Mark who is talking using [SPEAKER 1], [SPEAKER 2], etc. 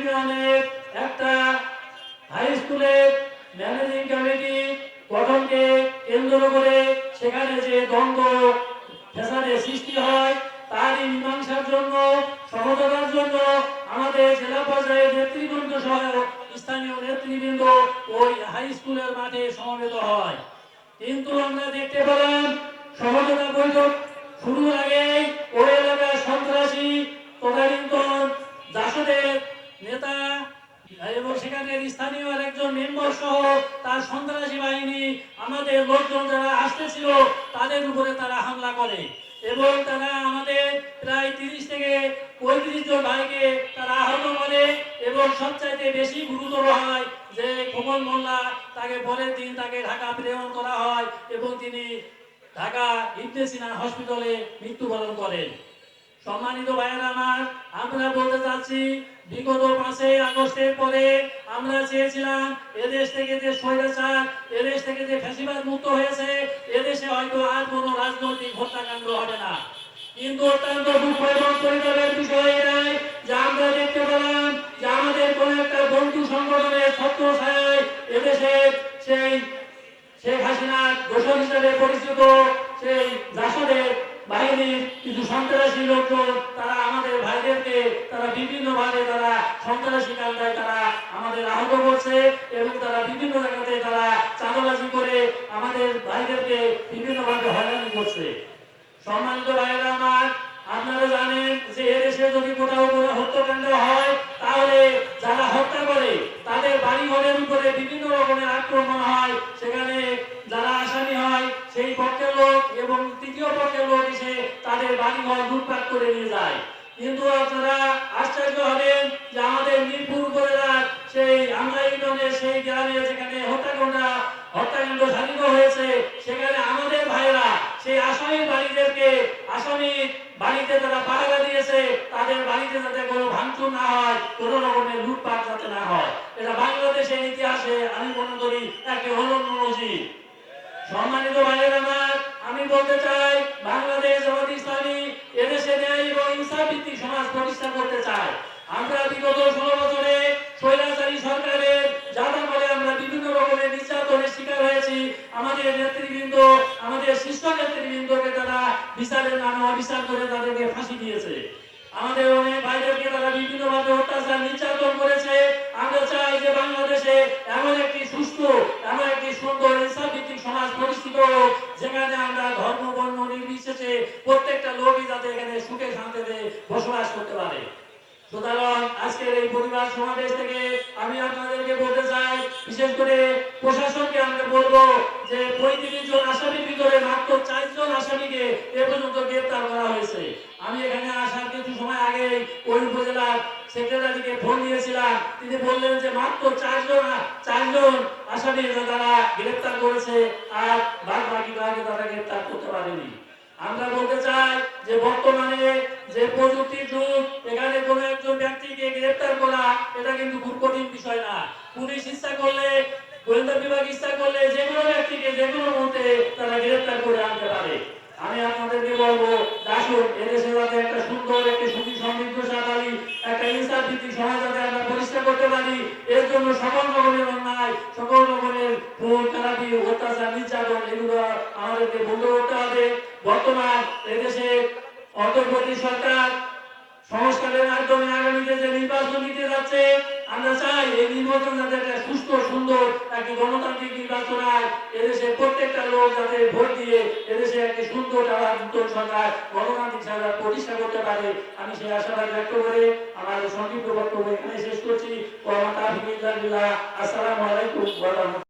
[SPEAKER 1] ইউনিয়নের একটা হাই স্কুলের ম্যানেজিং কমিটি গঠনকে কেন্দ্র করে সেখানে যে দ্বন্দ্ব, ফেসাদের সৃষ্টি হয় মীমাংসার জন্য সহযোগার জন্য আমাদের জেলা পর্যায়ে নেতৃবৃন্দ সহ স্থানীয় নেতৃবৃন্দ ওই হাই স্কুলের মাঠে সমবেত হয়। কিন্তু আমরা দেখতে পেলাম সহযোগা বৈঠক শুরুর আগে তার সন্ত্রাসী বাহিনী, আমাদের লোকজন যারা আসতেছিল, তাদের উপরে তারা হামলা করে। এবং তারা আমাদের প্রায় তিরিশ থেকে পঁয়ত্রিশ জন ভাইকে তারা আহত করে এবং সবচাইতে বেশি গুরুতর হয় যে খোকন মোল্লা, তাকে পরের দিন তাকে ঢাকা প্রেরণ করা হয় এবং তিনি ঢাকা ইবনে সিনা হসপিটালে মৃত্যুবরণ করেন। সম্মানিত ভাইয়েরা আমার, আমরা বলতে চাচ্ছি, বিগত পাঁচই আগস্টের পরে আমরা চেয়েছিলাম এদেশ থেকে যে স্বৈরাচার, এদেশ থেকে যে ফ্যাসিবাদ মুক্ত হয়েছে, এদেশে হয়তো আর কোনো রাজনৈতিক হত্যাকাণ্ড হবে না। কিন্তু অত্যন্ত দুঃখ এবং পরিতাপের বিষয় এটাই যে আমরা দেখতে পেলাম যে আমাদের কোন একটা বন্ধু সংগঠনের ছত্র ছায় এদেশে সেই শেখ হাসিনার দোষর হিসেবে পরিচিত সেই বাহিনীর কিছু সন্ত্রাসী লোকজন, তারা আমাদের ভাইদেরকে, তারা বিভিন্ন ভাবে তারা সন্ত্রাসী কান্দায় তারা আমাদের আহত করছে এবং তারা বিভিন্ন জায়গাতে তারা চাঁদাবাজি করে আমাদের ভাইদেরকে বিভিন্ন ভাবে হয়রানি করছে। সম্মানিত ভাইয়েরা আমার, আপনারা জানেন যে এদেশে যদি কোথাও কোনো হত্যাকাণ্ড হয়, তাহলে যারা হত্যা করে, তাদের বাড়ি ঘরের উপরে বিভিন্ন রকমের আক্রমণ হয়, সেখানে কিন্তু আপনারা আশ্চর্য হবেন যে আমাদের মিরপুর উপজেলার সেই আমলা ইউনিয়নের সেই গ্রামে যেখানে হত্যাকাণ্ড হত্যাকাণ্ড সাধিত হয়েছে, সেখানে আমাদের ভাইরা সেই আসামির বাড়িদেরকে আসামির বাড়িতে তারা পাহারা দিয়েছে, তাদের বাড়িতে যাতে কোনো ভাঙচুর না হয়, কোনো রকমের লুটপাট যাতে না হয়। এটা বাংলাদেশের ইতিহাসে আমি মনে করি একটি হলন নজির সম্মানিত ভাইয়ের আমার, আমি বলতে চাই সমাজ প্রতিষ্ঠা করতে চাই আমরা বিগত ষোলো বছরে স্বৈরাচারী সরকারের যাদের ফলে আমরা বিভিন্ন রকমের নির্যাতনের শিকার হয়েছি। আমাদের নেতৃবৃন্দ, আমাদের শীর্ষ নেতৃবৃন্দকে তারা বিচারের নামে অবিচার করে তাদেরকে ফাঁসি দিয়েছে। আমাদের অনেক তারা অত্যাচার, নির্যাতন করেছে। আমরা চাই যে বাংলাদেশে এমন একটি সুস্থ, এমন একটি সুন্দর সমাজ প্রতিষ্ঠিত যেখানে আমরা ধর্ম, বর্ণ, নির্বিশেষে প্রত্যেকটা লোকই যাতে এখানে সুখে, শান্তিতে বসবাস করতে পারে। সুতরাং আজকের এই পরিবার সমাবেশ থেকে আমি আপনাদেরকে বলতে চাই, বিশেষ করে প্রশাসনকে আমরা বলব যে পঁয়ত্রিশ জন আসামির ভিতরে মাত্র চারজন আসামিকে এ পর্যন্ত গ্রেপ্তার করা হয়েছে। আমি এখানে আসার কিছু সময় আগে ওই উপজেলার সেক্রেটারিকে ফোন দিয়েছিলাম। তিনি বললেন যে মাত্র চারজন চারজন আসামি তারা গ্রেপ্তার করেছে আর বাদ বাকি তারা গ্রেপ্তার করতে পারেনি। আমরা বলতে চাই যে বর্তমানে যে প্রযুক্তির যুগ, এখানে কোনো একজন ব্যক্তিকে গ্রেফতার করা, এটা কিন্তু খুব কঠিন বিষয় না। পুলিশ ইচ্ছা করলে, গোয়েন্দা বিভাগ ইচ্ছা করলে যে কোনো ব্যক্তিকে যে কোনো মুহূর্তে তারা গ্রেফতার করে আনতে পারে আমি আপনাদেরকে বলব আসুন এদেশে যাতে একটা সুন্দর একটি সুখী সমৃদ্ধ সাদালি একটা ইনসাফ ভিত্তিক সমাজ যাতে আমরা প্রতিষ্ঠা করতে পারি এর জন্য সকল রকমের অন্যায় সকল রকমের ভুল খারাপি অত্যাচার নির্যাতন এগুলো আমাদেরকে বন্ধ করতে হবে বর্তমান এদেশে অন্তর্বর্তী সরকার সংস্কারের মাধ্যমে আগামীতে যে নির্বাচন নিতে যাচ্ছে, আমরা চাই এই নির্বাচন যাতে একটা সুস্থ, সুন্দর একটি গণতান্ত্রিক নির্বাচন হয়। এদেশে প্রত্যেকটা লোক যাতে ভোট দিয়ে এদেশে একটি সুন্দর নতুন সরকার, গণতান্ত্রিক সরকার প্রতিষ্ঠা করতে পারে। আমি সেই আশাবাদ ব্যক্ত করে আমার সংক্ষিপ্ত বক্তব্য এখানে শেষ করছি। আসসালামু আলাইকুম